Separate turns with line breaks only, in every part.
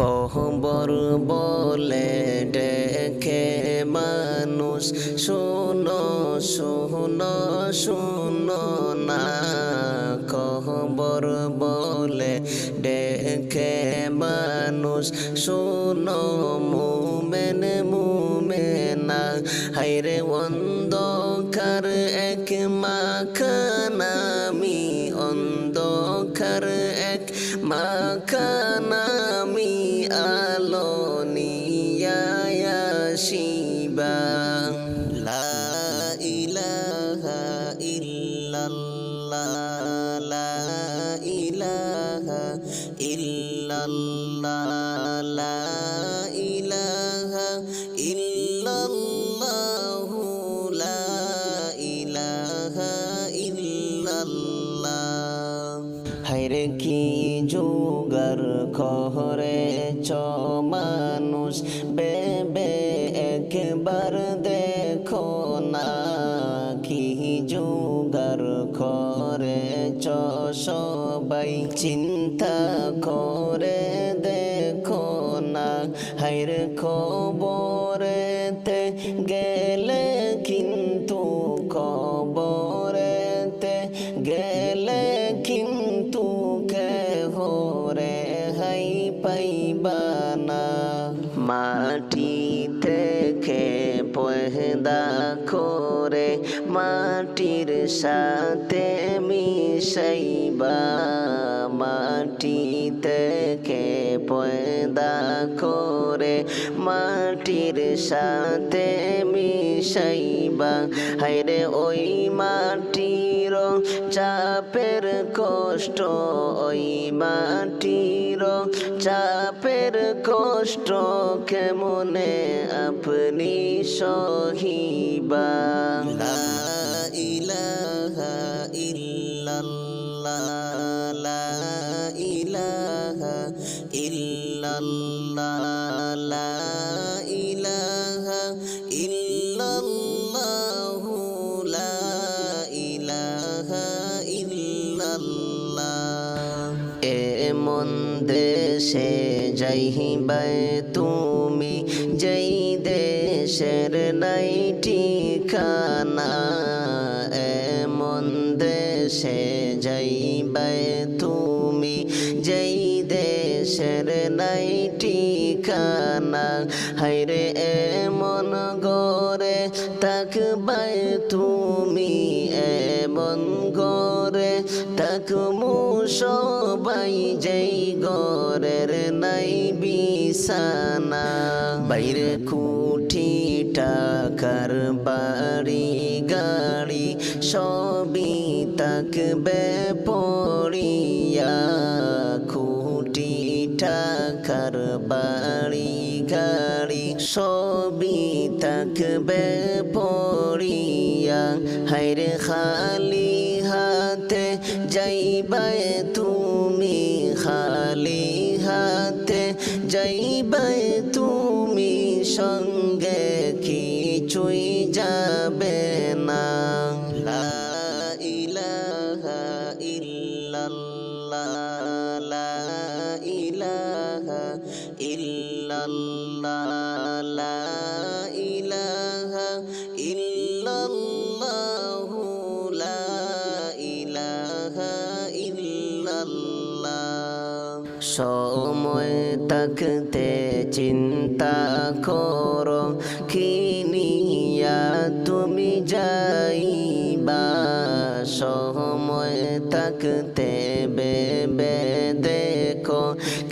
খবর বলে ডেকে মানুষ, শোনো শোনো শোনো না। খবর বলে ডেকে মানুষ, শোনো, মুমেন, মুমেনা। হাইরে অন্ধকার এক মাখানামি অন্ধকার এক মাখানামি আলো নিয়া শিবা লা ইলাহা ইল্লাল্লাহ, লা ইলাহা ইল্লাল্লাহ, লা ইলাহা ইল্লাল্লাহু, লা ইলাহা ইল্লাল্লাহ। হাইরে কি যোগার খহরে মানুষ। বেবে, একবার দেখো না কি যোগার করে সবাই চিন্তা করে দেখো না। হাইর খবরেতে গেলে মাটির সাথে মিশাইবা মাটি থেকে পয়দা করে? মাটির সাথে মিশাইবা হাইরে ওই মাটির চাপের কষ্ট, ওই মাটির চাপের কষ্ট কেমনে আপনি সহিবা? ইলাহা ইল্লাল্লাহ লা ইলাহা ইল্লাল্লাহ দেশে যাইবাই তুমি যেই দেশের নাই ঠিকানা, এমন দেশে যাইবাই তুমি যেই দেশের নাই ঠিকানা হাইরে এমন গরে তাকবাই তুমি, এমন গরে তাকমু সবাই যেই গরের নাই বিছানা। বাইরে কুঠি টাকার বাড়ি, গাড়ি সবই তাকবে পড়িয়া। খুঁটি টাকার বাড়ি, গাড়ি সবই তাকবে পড়িয়া। হাইরে খালি হাতে যাইবাই তুমি খালি হাতে যাইবাই তুমি সঙ্গে কিছুই যাবে না। ইলাহা ইল্লাল্লাহ, লা ইলাহা ইল্লাল্লাহ থাকতে চিন্তা করো। কি নিয়া তুমি যাইবা, সময় থাকতে বেবে দেখো।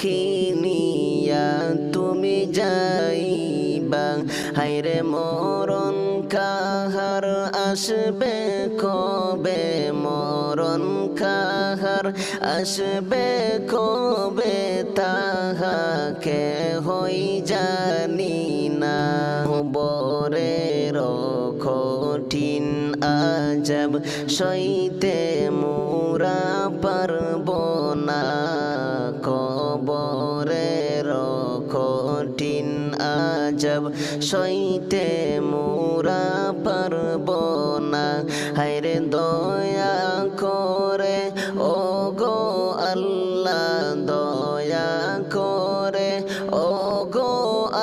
কি নিয়া তুমি যাইবা হাইরে মরণ কাহার আসবে কবে? মরণ কাহার আসবে, কবে তাহাকে হই জানি না। বরের কঠিন আজব সইতে মোরা পারব না। কবরের কঠিন আজব সইতে মোরা পারব না। হায়রে দয়া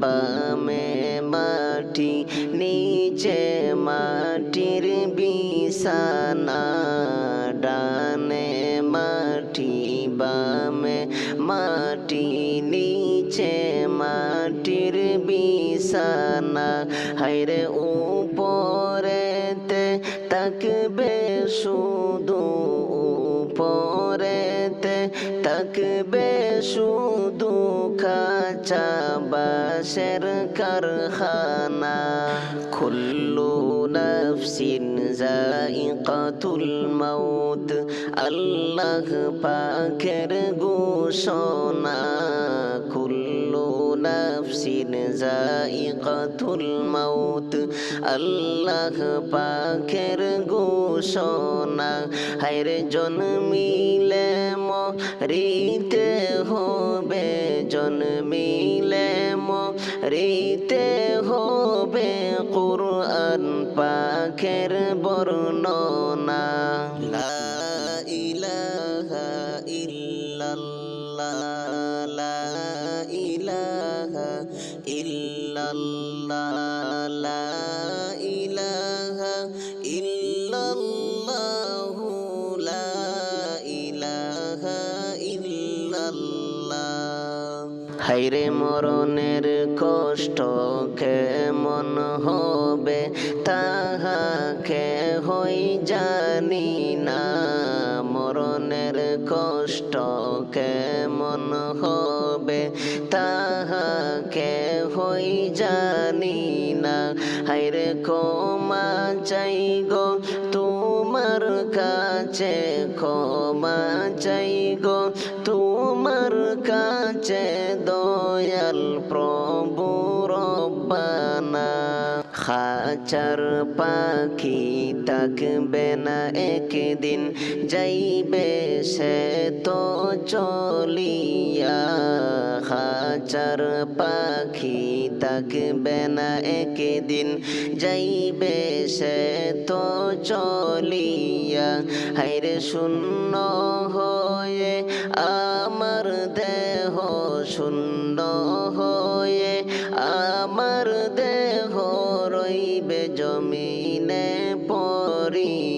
বামে মাটি, নিচে মাটির বিছানা, ডানে মাটি, বামে মাটি, নিচে মাটির বিছানা। হাইরে উপরেতে তাকবে শুধু উপরেতে তাকবে শুধু কাঁচা বাসের কারখানা। কুল্লু নফসিন জাইকাতুল মাউত আল্লাহ পাখের ঘোষণা। নাফসিন জাইকাতুল মাউত আল্লাহ পাকের ঘোষণা হায়রে জন্মিলে মরিতে হবে জন্মিলে মরিতে হবে কুরআন পাকের বর্ণনা কষ্ট কেমন হবে, তাহাকে হই জানি না। মরণের কষ্ট কেমন হবে, তাহাকে হই জানি না। হাইরে কমা চাই গো, তোমার কাছে ক্ষমা চাই গো, তোমার কাছে দয়াল প্রভু। খাচার পাখি থাকবে না একদিন যাইবে সে তো চলিয়া। খাচার পাখি থাকবে না একদিন যাইবে সে তো চলিয়া। হাইরে শূন্য হয়ে আমার দেহ, শূন্য হয়ে আমার দেহ রইবে জমিনে পরিয়া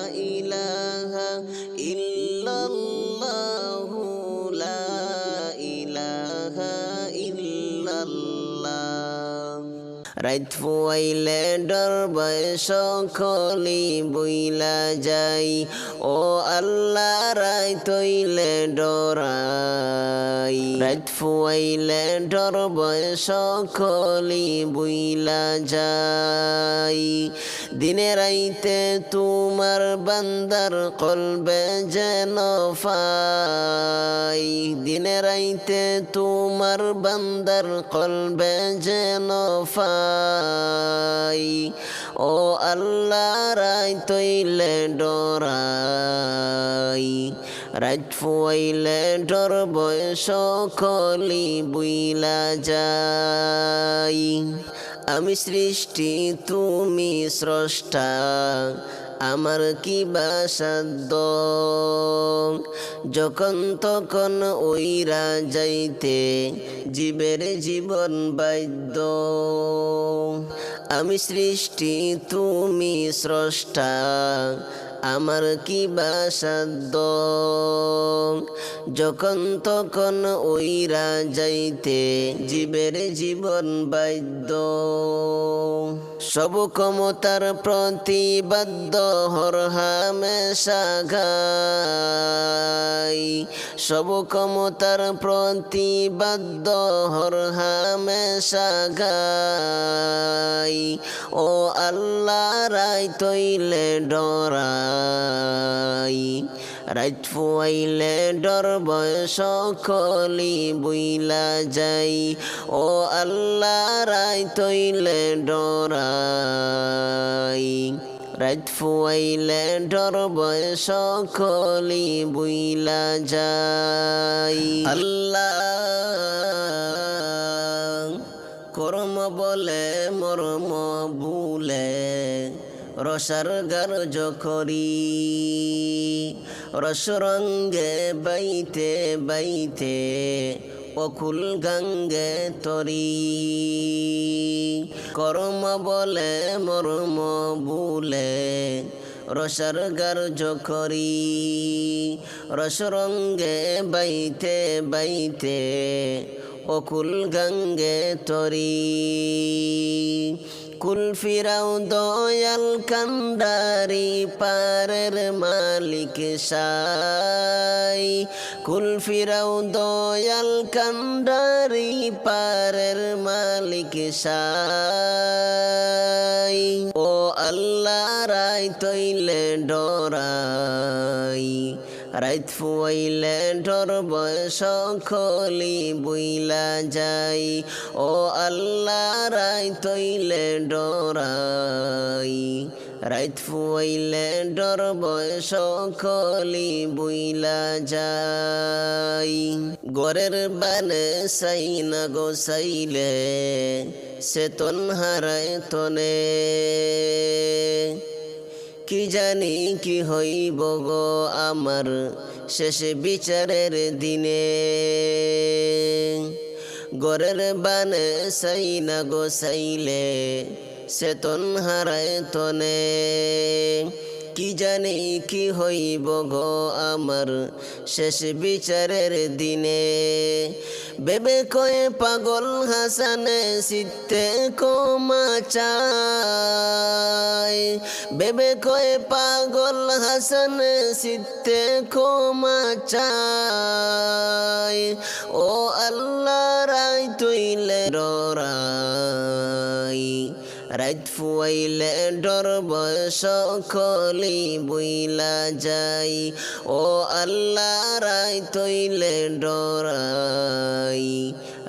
রাইত ফুয়াইলে খলি বইলা যাই। ও আল্লাহ রাই তৈলে ডরাই। রাইত ফুয়াইলে ডর বয়স খলি বইলা যাই। দিনে রাইতে তোমার বান্দার কলবে যেন ফাই। দিনে রাইতে তোমার বান্দার কলবে যেন ফাই। ও আল্লাহ, রায় তৈলে ডরাই। রাত ফুয়াইলে ডর বয়স কলি বুইলা যাই আমি সৃষ্টি, তুমি স্রষ্টা। আমার কি বাসাদ্য যখন তখন ওইরা যাইতে জীবের জীবন বাদ্য আমি সৃষ্টি তুমি স্রষ্টা। আমার কি বাসাদ্য যখন তখন ওইরা যাইতে জীবের জীবন বাদ্য সব ক্ষমতার প্রতিবাদ্য হর হামেশা সব ক্ষমতার প্রতিবাদ্য হর হামেশা গাই ও আল্লাহ রাই তৈলে ডরাই রাইত ফুয়াইলে ডর বয়স কলি বুইলা যাই ও আল্লাহ রাই তৈলে ডরাই। রাইত ফুয়াইলে ডর বয়স কলি বুইলা যাই আল্লাহ, কর্ম বলে, মর্ম ভুলে রসার গারজ করি। রসরঙ্গে বাইতে বাইতে অকুল গঙ্গে তরি। কর্ম বলে, মর্ম ভুলে রসার গার্জ করি। রসরঙ্গে বাইতে বাইতে অকুল গঙ্গে তরি। কুল ফিরাও দয়াল কান্ডারি পারের মালিক সাই। কুল ফিরাও দয়াল কান্ডারি পারের মালিক সাই। ও আল্লাহ রাই তৈলে ডরাই। রাইত ফুয়াইলে ডর বয়স খলি বুইলা যাই। ও আল্লাহ রাই তৈলে ডরাই। রাইত ফুয়াইলে ডর বয়স খলি বুইলা যাই। গরের বানে সাই না গো সাইলে, সে তন হারায় তনে। কি জানি কি হইব গো আমার শেষ বিচারের দিনে। গরের বানে সাই না গো সাইলে, সেতন হারায় তনে। কি জানি কি হইব গো আমার শেষ বিচারের দিনে? বেবে কয়ে পাগল হাসানে সিদ্ধে কমা চায় বেবে কয়ে পাগল হাসানে সিদ্ধে কমা চায় ও আল্লাহ রাই তুইলে ডরাই। রাইত ফুয়াইলে সকলি বইলা যাই। ও আল্লাহ রাই তৈলে ডরাই।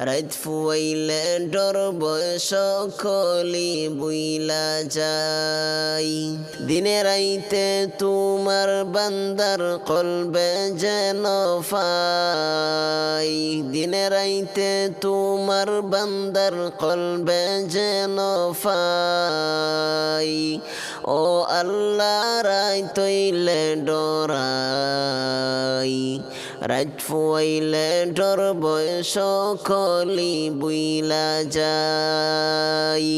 রাইত ফুয়াইলে ডর বয়স খলি বুইলা যাই। দিনে রাইতে তোমার বান্দার কলবে যেন ফাই। দিনে রাইতে তোমার বান্দার কলবে যেন ফাই। ও আল্লাহ রাই তৈলে ডরাই। রাইত ফুয়াইলে ডর বয়স খলি বুইলা যাই